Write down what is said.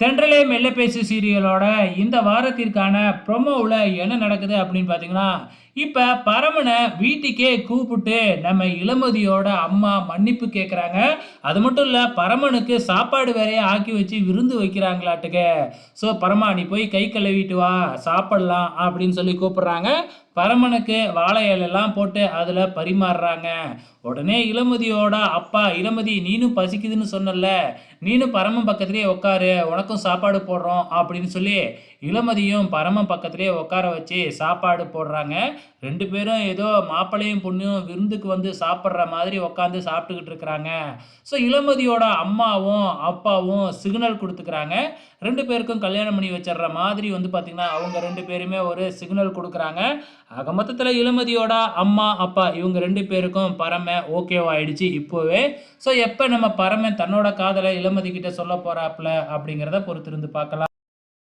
தென்றலே மெல்ல பேசு சீரியலோட இந்த வாரத்திற்கான ப்ரொமோவில் என்ன நடக்குது அப்படின்னு பார்த்தீங்கன்னா இப்போ பரமனை வீட்டுக்கே கூப்பிட்டு நம்ம இளமதியோட அம்மா மன்னிப்பு கேட்குறாங்க அது மட்டும் இல்லை பரமனுக்கு சாப்பாடு வேறையே ஆக்கி வச்சு விருந்து வைக்கிறாங்களாட்டுக்கு. ஸோ பரமா நீ போய் கை கழுவிட்டு வா சாப்பிடலாம் அப்படின்னு சொல்லி கூப்பிட்றாங்க. பரமனுக்கு வாழை இலையெல்லாம் போட்டு அதில் பரிமாறுறாங்க. உடனே இளமதியோட அப்பா இளமதி நீனும் பசிக்குதுன்னு சொன்னல நீனும் பரமன் பக்கத்துலேயே உட்காரு உனக்கும் சாப்பாடு போடுறோம் அப்படின்னு சொல்லி இளமதியும் பரமன் பக்கத்துலேயே உட்கார வச்சு சாப்பாடு போடுறாங்க. ரெண்டு பேரும் ஏதோ மாப்பிள்ளையும் பொண்ணும் விருந்துக்கு வந்து சாப்பிட்ற மாதிரி உட்காந்து சாப்பிட்டுக்கிட்டு இருக்கிறாங்க. ஸோ இளமதியோட அம்மாவும் அப்பாவும் சிக்னல் கொடுத்துக்கிறாங்க. ரெண்டு பேருக்கும் கல்யாணம் பண்ணி வச்சிடுற மாதிரி வந்து பார்த்திங்கன்னா அவங்க ரெண்டு பேருமே ஒரு சிக்னல் கொடுக்குறாங்க. ஆக மொத்தத்தில் இளமதியோட அம்மா அப்பா இவங்க ரெண்டு பேருக்கும் பரம ஓகேவாயிடுச்சு இப்போவே. ஸோ எப்போ நம்ம பரமன் தன்னோட காதலை இளமதி கிட்ட சொல்ல போகிறாப்புல அப்படிங்கிறத பொறுத்திருந்து பார்க்கலாம்.